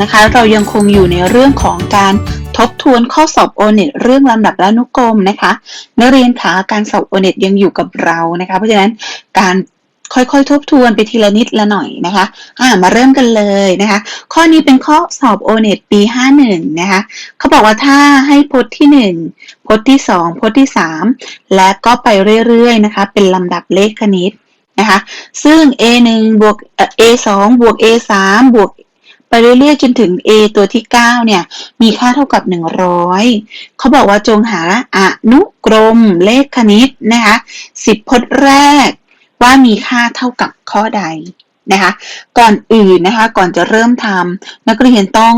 นะคะ เรายังคงอยู่ในเรื่องของการทบทวนข้อสอบโอเน็ตเรื่องลำดับและนุกรมนะคะนักเรียนขาการสอบโอเน็ตยังอยู่กับเรานะคะ เพราะฉะนั้นการค่อยๆ ทบทวนไปทีละนิดละหน่อยนะคะอ่ามาเริ่มกันเลยนะคะ ข้อนี้เป็นข้อสอบโอเน็ตปี 51 นะคะเขาบอกว่าถ้าให้พจน์ที่ 1 พจน์ที่ 2 พจน์ที่ 3 และก็ไปเรื่อยๆ นะคะ เป็นลำดับเลขคณิตนะคะ ซึ่ง a 1บวก a 2บวก a 3บวก ไปเรื่อยๆจนถึง a ตัวที่ 9 เนี่ย มีค่าเท่ากับ 100 เขาบอกว่าจงหาอนุกรมเลขคณิตนะคะ10พจน์แรกว่ามีค่าเท่ากับข้อใดนะคะ ก่อนอื่นนะคะ ก่อนจะเริ่มทำนักเรียนต้อง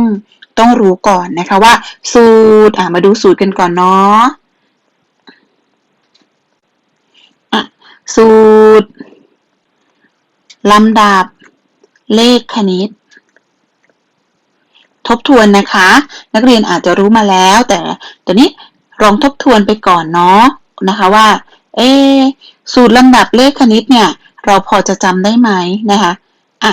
ต้องรู้ก่อนนะคะว่า สูตรอ่ามาดูสูตรกันก่อนเนาะอะสูตรลำดับเลขคณิต ทบทวนนะคะ นักเรียนอาจจะรู้มาแล้ว แต่ตอนนี้ลองทบทวนไปก่อนเนาะนะคะว่า เอสูตรลำดับเลขคณิตเนี่ย เราพอจะจำได้ไหมนะคะอะ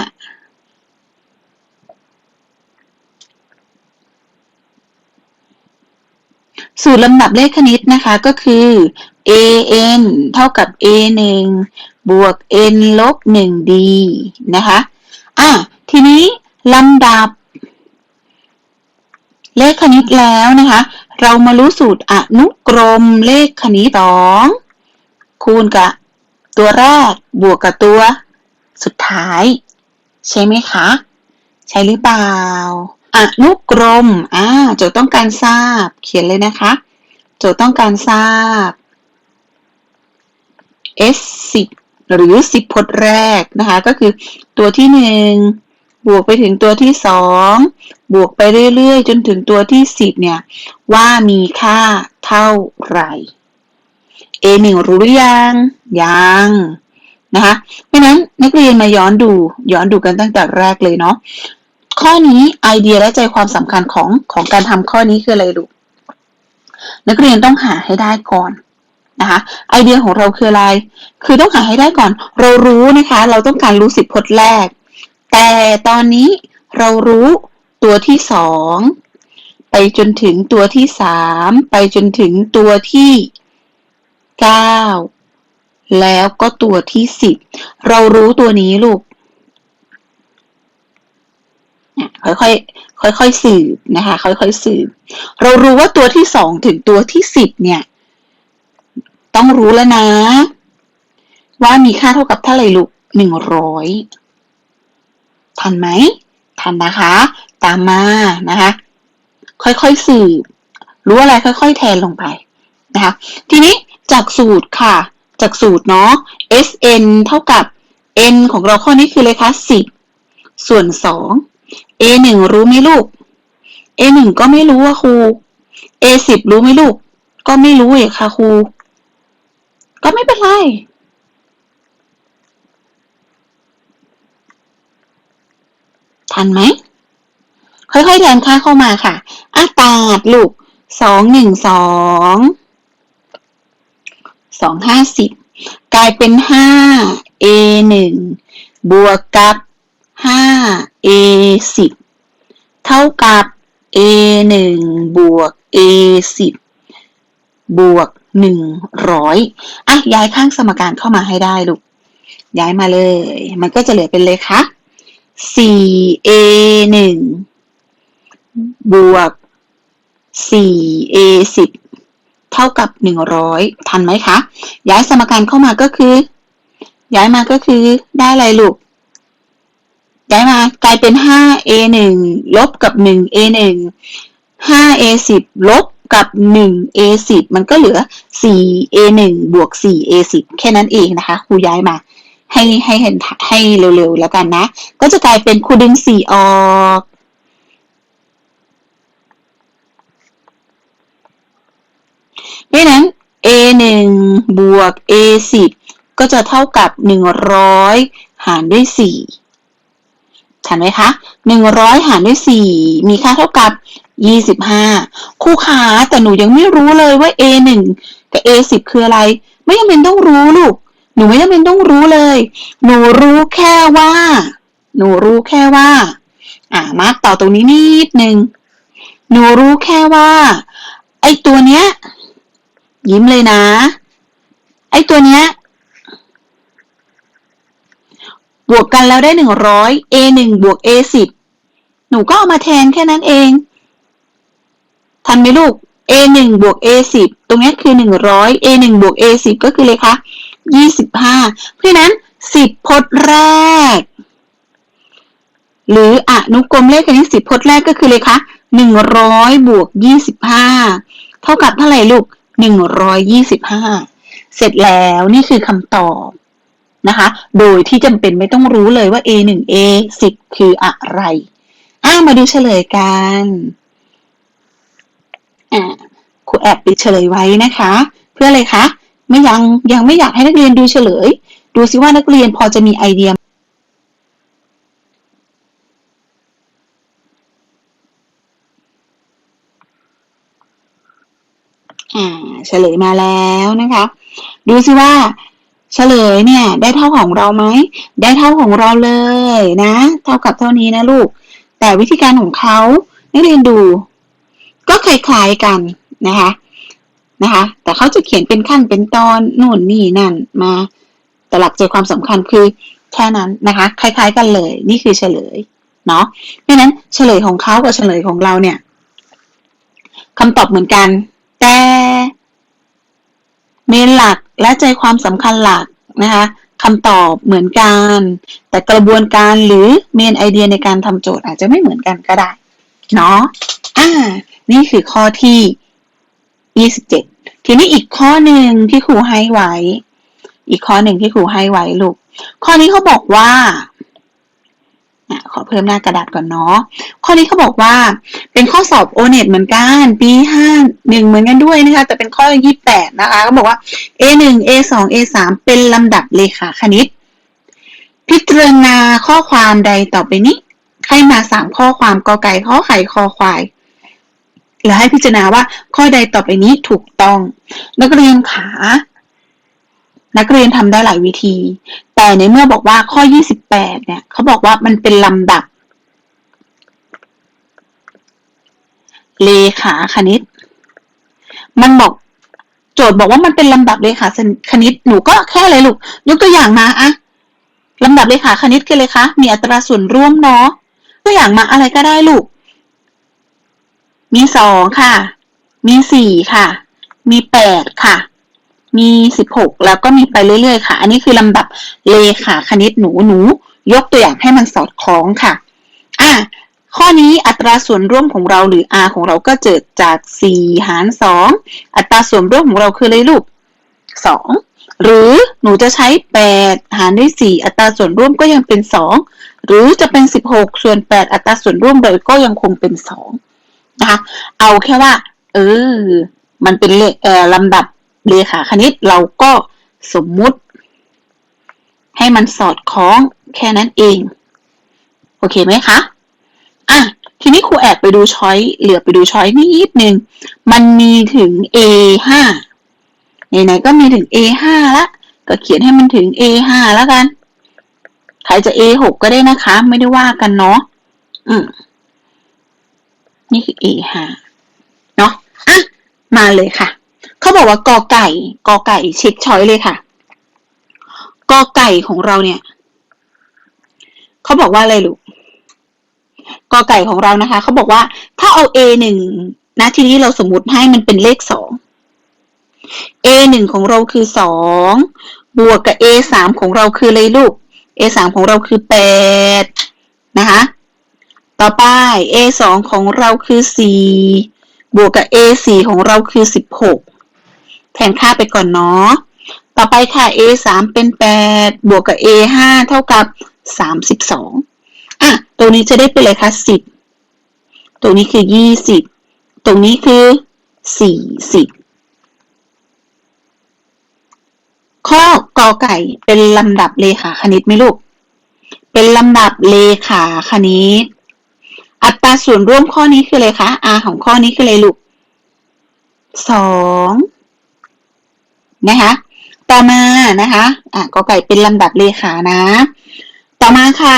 สูตรลำดับเลขคณิตนะคะก็คือ an เท่ากับ a 1บวก n ลบ 1d นะคะ อะ ทีนี้ลำดับ เลขคณิตแล้วนะคะ เรามารู้สูตรอนุกรมเลขคณิตสองคูณกับตัวแรกบวกกับตัว สุดท้าย ใช่ไหมคะ ใช่หรือเปล่าอนุกรมอ่าโจทย์ต้องการทราบ เขียนเลยนะคะ โจทย์ต้องการทราบ s 10หรือ 10พจน์แรกนะคะ ก็คือตัวที่1 บวกไปถึงตัวที่2บวกไปเรื่อยๆ จนถึงตัวที่10เนี่ย ว่ามีค่าเท่าไหร่ A 1รู้หรือยัง ยังนะคะเพราะนั้นนักเรียนมาย้อนดูย้อนดูกันตั้งแต่แรกเลยเนาะข้อนี้ไอเดียและใจความสำคัญของของการทำข้อนี้คืออะไรลูกนักเรียนต้องหาให้ได้ก่อนนะคะไอเดียของเราคืออะไร คือต้องหาให้ได้ก่อน เรารู้นะคะ เราต้องการรู้สิบพจน์แรก แต่ตอนนี้เรารู้ตัวที่สองไปจนถึงตัวที่สามไปจนถึงตัวที่เก้าแล้วก็ตัวที่สิบเรารู้ตัวนี้ลูกค่อยๆค่อยๆสืบนะคะ ค่อยๆสืบ เรารู้ว่าตัวที่สองถึงตัวที่สิบเนี่ย ต้องรู้แล้วนะ ว่ามีค่าเท่ากับเท่าไหร่ลูกหนึ่งร้อย ทันไหมทันนะคะ ตามมานะคะ ค่อยๆสืบรู้อะไรค่อยๆแทนลงไปนะคะ ทีนี้จากสูตรค่ะ จากสูตรเนาะ Sn เท่ากับ n ของเราข้อนี้คือเลยคะ10ส่วน2 a 1รู้ไหมลูก a 1ก็ไม่รู้ว่าครู a 10รู้ไหมลูก ก็ไม่รู้เอกค่ะครู ก็ไม่เป็นไร ทันไหม ค่อยๆแทนค่าเข้ามาค่ะอะตาดลูกสองหนึ่งสองสองห้าสิบกลายเป็นห้า a หนึ่งบวกกับห้า a สิบเท่ากับ a หนึ่งบวก a สิบบวกหนึ่งร้อยอะย้ายข้างสมการเข้ามาให้ได้ลูกย้ายมาเลย มันก็จะเหลือเป็นเลยค่ะ สี่ a หนึ่งบวกสี่ a สิบเท่ากับ100ทันไหมคะ ย้ายสมการเข้ามาก็คือ ย้ายมาก็คือได้อะไรลูก ย้ายมากลายเป็น 5a1 ลบกับ 1a1 5a10 ลบกับ 1a10 มันก็เหลือ 4a1 บวก 4a10 แค่นั้นเองนะคะ ครูย้ายมา ให้ให้เห็นให้เร็วๆแล้วกันนะ ก็จะกลายเป็นครูดึง4ออกเพราะนั้น a 1บวก a 10ก็จะเท่ากับ 100 หารด้วย 4ทันไหมคะ 100 หารด้วย 4 มีค่าเท่ากับ 25 คู่ขาแต่หนูยังไม่รู้เลยว่า a 1กับ a 10คืออะไร ไม่จำเป็นต้องรู้ลูก หนูไม่จำเป็นต้องรู้เลย หนูรู้แค่ว่า หนูรู้แค่ว่า อ่ามาร์กต่อตรงนี้นิดนึง หนูรู้แค่ว่า ไอ้ตัวเนี้ย ยิ้มเลยนะ ไอ้ตัวเนี้ย บวกกันแล้วได้หนึ่งร้อย a หนึ่งบวก a สิบหนูก็เอามาแทนแค่นั้นเอง ทันไหมลูก a หนึ่งบวก a สิบตรงนี้คือหนึ่งร้อย a หนึ่งบวก a สิบก็คือเลยคะ ยี่สิบห้าเพราะนั้นสิบพจน์แรก หรืออนุกรมเลขคณิตสิบพจน์แรกก็คือเลยคะหนึ่งร้อยบวกยี่สิบห้าเท่ากับเท่าไหร่ลูกหนึ่งร้อยยี่สิบห้าเสร็จแล้วนี่คือคำตอบนะคะ โดยที่จำเป็นไม่ต้องรู้เลยว่า a หนึ่ง a สิบคืออะไรอ่ามาดูเฉลยกันอ่าครูแอบปิดเฉลยไว้นะคะ เพื่ออะไรคะ ไม่ยังยังไม่อยากให้นักเรียนดูเฉลย ดูซิว่านักเรียนพอจะมีไอเดียอ่าเฉลยมาแล้วนะคะ ดูซิว่าเฉลยเนี่ย ได้เท่าของเราไหมได้เท่าของเราเลยนะ เท่ากับเท่านี้นะลูก แต่วิธีการของเขานักเรียนดู ก็คล้ายๆกันนะคะ นะคะ แต่เขาจะเขียนเป็นขั้นเป็นตอนนู่นนี่นั่นมาแต่หลักใจความสำคัญคือแค่นั้นนะคะ คล้าย ๆ กันเลย นี่คือเฉลยเนาะเพราะฉะนั้นเฉลยของเขากับเฉลยของเราเนี่ยคำตอบเหมือนกัน แต่เมนหลักและใจความสำคัญหลักนะคะคำตอบเหมือนกัน แต่กระบวนการหรือเมนไอเดียในการทำโจทย์อาจจะไม่เหมือนกันก็ได้ เนาะอ่า นี่คือข้อที่ 27 ทีนี้อีกข้อหนึ่งที่ครูให้ไว้ อีกข้อหนึ่งที่ครูให้ไว้ลูก ข้อนี้เขาบอกว่าขอเพิ่มหน้ากระดาษก่อนเนาะ ข้อนี้เขาบอกว่า เป็นข้อสอบโอเน็ตเหมือนกัน ปีห้าหนึ่งเหมือนกันด้วยนะคะ แต่เป็นข้อยี่แปดนะคะเขาบอกว่า A หนึ่ง A สอง A สามเป็นลำดับเลขาคณิต พิจารณาข้อความใดต่อไปนี้ ให้มาสามข้อความกอไก่ข้อไข่คอควาย แล้วให้พิจารณาว่าข้อใดต่อไปนี้ถูกต้อง นักเรียนขา นักเรียนทำได้หลายวิธี แต่ในเมื่อบอกว่าข้อ 28 เนี่ยเขาบอกว่ามันเป็นลำดับ เลขาคณิต มันบอกโจทย์บอกว่ามันเป็นลำดับเลขาคณิตหนูก็แค่เลยลูกยกตัวอย่างมาอะลำดับเลขาคณิตคือเลยคะมีอัตราส่วนร่วมเนาะตัวอย่างมาอะไรก็ได้ลูก มีสองค่ะ มีสี่ค่ะ มีแปดค่ะ มีสิบหกแล้วก็มีไปเรื่อยๆค่ะ อันนี้คือลำดับเลขาคณิตหนูหนู ยกตัวอย่างให้มันสอดคล้องค่ะ อะข้อนี้อัตราส่วนร่วมของเราหรือ r ของเราก็เกิดจาก 4 หาร 2 อัตราส่วนร่วมของเราคืออะไรลูก 2 หรือหนูจะใช้ 8 หารด้วย 4 อัตราส่วนร่วมก็ยังเป็น 2 หรือจะเป็น 16 ส่วน 8 อัตราส่วนร่วมโดยก็ยังคงเป็น 2 นะคะ เอาแค่ว่า เออ มันเป็นเลเอ่อลำดับเลขาคณิตเราก็สมมุติ ให้มันสอดคล้องแค่นั้นเอง โอเคไหมคะอะทีนี้ครูแอบไปดูช้อยเหลือไปดูช้อยนิดนึง มันมีถึง A ห้าไหนๆก็มีถึง A ห้าละก็เขียนให้มันถึง A ห้าแล้วกัน ใครจะ A หกก็ได้นะคะ ไม่ได้ว่ากันเนาะอืม นี่คือ A ห้าเนาะอะมาเลยค่ะ เขาบอกว่ากอไก่กอไก่เช็คช้อยเลยค่ะกอไก่ของเราเนี่ยเขาบอกว่าอะไรลูกกอไก่ของเรานะคะเขาบอกว่าถ้าเอา a หนึ่งนะทีนี้เราสมมติให้มันเป็นเลขสอง a หนึ่งของเราคือสองบวกกับ a สามของเราคืออะไรลูก a สามของเราคือแปดนะคะ ต่อไป a สองของเราคือสี่บวกกับ a สี่ของเราคือสิบหกแทนค่าไปก่อนเนาะ ต่อไปค่ะ a สามเป็นแปดบวกกับ a ห้าเท่ากับสามสิบสองอะ ตรงนี้จะได้เป็นอะไรคะสิบตรงนี้คือยี่สิบตรงนี้คือสี่สิบข้อกอไก่เป็นลำดับเลขาคณิตไหมลูก เป็นลำดับเลขาคณิต อัตราส่วนร่วมข้อนี้คืออะไรคะ r ของข้อนี้คืออะไรลูกสองนะคะ ต่อมานะคะ อะกอไก่เป็นลำดับเลขานะ ต่อมาค่ะ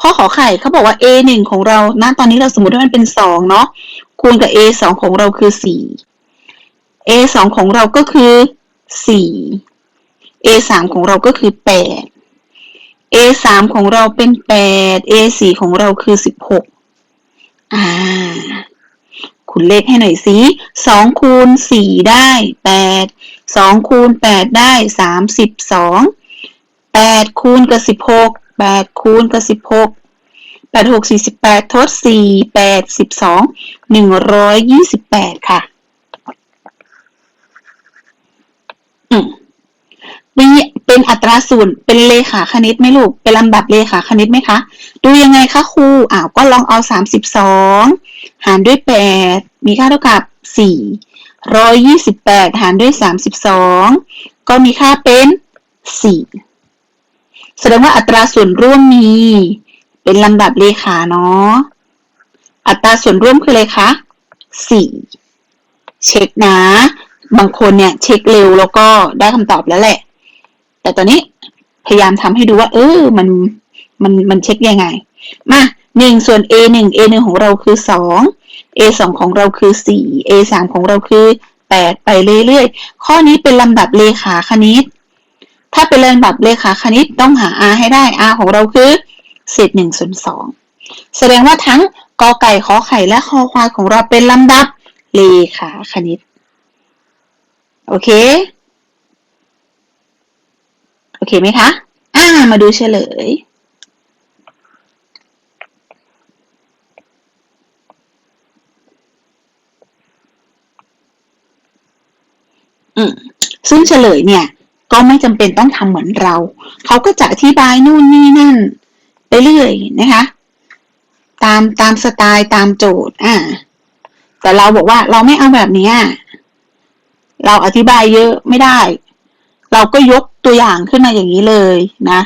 ข้อขอไข่เขาบอกว่า a หนึ่งของเราณตอนนี้เราสมมติว่ามันเป็นสองเนาะ คูณกับ a สองของเราคือสี่ a สองของเราก็คือสี่ a สามของเราก็คือแปด a สามของเราเป็นแปด a สี่ของเราคือสิบหก อ่า คุณเลขให้หน่อยสิสองคูณสี่ได้แปดสองคูณแปดได้สามสิบสองแปดคูณกับสิบหกแปดคูณกับสิบหกแปดหกสี่สิบแปดทดสี่แปดสิบสองหนึ่งร้อยยี่สิบแปดค่ะ อืมเป็น เป็นอัตราส่วนเป็นเลขาคณิตไหมลูก เป็นลำดับเลขาคณิตไหมคะ ดูยังไงคะครูอ้าวก็ลองเอาสามสิบสองหารด้วยแปดมีค่าเท่ากับสี่ร้อยยี่สิบแปดหารด้วยสามสิบสองก็มีค่าเป็นสี่แสดงว่าอัตราส่วนร่วมมี เป็นลำดับเลขาเนาะ อัตราส่วนร่วมคืออะไรคะสี่เช็คนะ บางคนเนี่ยเช็คเร็วแล้วก็ได้คำตอบแล้วแหละ แต่ตอนนี้พยายามทำให้ดูว่า เออ มัน มัน มันเช็คยังไง มาหนึ่งส่วน a หนึ่ง a หนึ่งของเราคือสอง a สองของเราคือสี่ a สามของเราคือแปดไปเรื่อยๆ ข้อนี้เป็นลำดับเลขาคณิต ถ้าเป็นลำดับเลขาคณิตต้องหา r ให้ได้ r ของเราคือเศษหนึ่งส่วนสองแสดงว่าทั้งกอไก่ขอไข่และคอควายของเราเป็นลำดับเลขาคณิต โอเค โอเคไหมคะ อ่า มาดูเฉลย อืม ซึ่งเฉลยเนี่ย ก็ไม่จำเป็นต้องทำเหมือนเรา เขาก็จะอธิบายนู่นนี่นั่น ไปเรื่อยนะคะ ตามตามสไตล์ตามโจทย์ อ่า แต่เราบอกว่าเราไม่เอาแบบนี้เราอธิบายเยอะไม่ได้ เราก็ยกตัวอย่างขึ้นมาอย่างนี้เลยนะ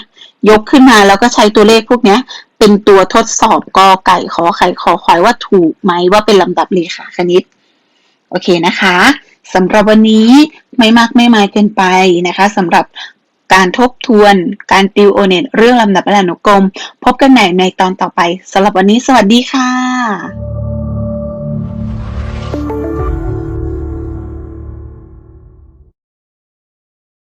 ยกขึ้นมาแล้วก็ใช้ตัวเลขพวกเนี้ยเป็นตัวทดสอบกอไก่ขอไข่ขอควายว่าถูกไหมว่าเป็นลำดับเลขาคณิต โอเคนะคะสำหรับวันนี้ไม่มากไม่มายเกินไปนะคะสำหรับการทบทวนการติวโอเน็ตเรื่องลำดับอนุกรม พบกันใหม่ในตอนต่อไปสำหรับวันนี้สวัสดีค่ะ